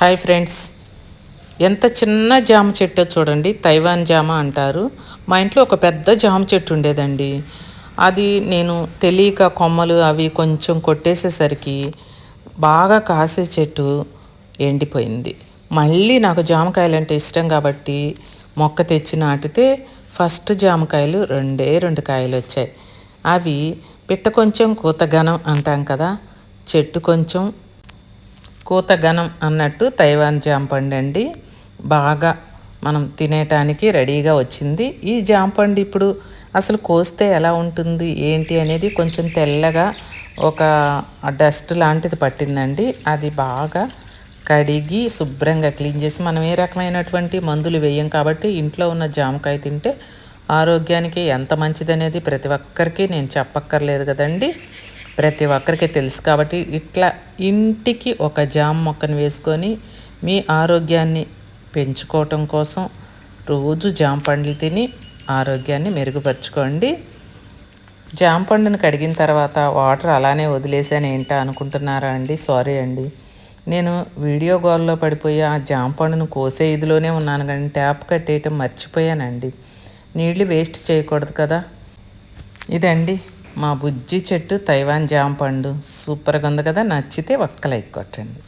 Hi friends. ఎంత చిన్న జామ చెట్టు చూడండి తైవాన్ జామ అంటారు. మా ఇంట్లో ఒక పెద్ద జామ చెట్టు ఉండేదండి. అది నేను తెలియక కొమ్మలు అవి కొంచెం కొట్టేసేసరికి బాగా కాసే చెట్టు ఎండిపోయింది. మళ్ళీ నాకు జామకాయలు అంటే ఇష్టం కాబట్టి మొక్క తెచ్చి నాటితే ఫస్ట్ జామకాయలు రెండే రెండు కాయలు వచ్చాయి. అవి పిట్ట కొంచెం కూతగనం అంటాం కదా చెట్టు కొంచెం కూత ఘనం అన్నట్టు తైవాన్ జాంపండి అండి. బాగా మనం తినేటానికి రెడీగా వచ్చింది. ఈ జాంపండు ఇప్పుడు అసలు కోస్తే ఎలా ఉంటుంది ఏంటి అనేది కొంచెం తెల్లగా ఒక డస్ట్ లాంటిది పట్టిందండి. అది బాగా కడిగి శుభ్రంగా క్లీన్ చేసి మనం ఏ రకమైనటువంటి మందులు వేయం కాబట్టి ఇంట్లో ఉన్న జామకాయ తింటే ఆరోగ్యానికి ఎంత మంచిదనేది ప్రతి ఒక్కరికి నేను చెప్పక్కర్లేదు కదండి. ప్రతి ఒక్కరికి తెలుసు కాబట్టి ఇట్లా ఇంటికి ఒక జామ మొక్కను వేసుకొని మీ ఆరోగ్యాన్ని పెంచుకోవటం కోసం రోజు జామ పండ్లు తిని ఆరోగ్యాన్ని మెరుగుపరుచుకోండి. జామ పండును కడిగిన తర్వాత వాటర్ అలానే వదిలేసాను ఏంటా అనుకుంటున్నారా అండి? సారీ అండి. నేను వీడియో గోల్లో పడిపోయి ఆ జామ పండును కోసే ఇదిలోనే ఉన్నాను కానీ ట్యాప్ కట్టేయటం మర్చిపోయానండి. నీళ్ళు వేస్ట్ చేయకూడదు కదా? ఇదండి. మా బుజ్జి చెట్టు తైవాన్ జామ పండు. సూపర్గా ఉంది కదా నచ్చితే ఒక్క లైక్ కొట్టండి.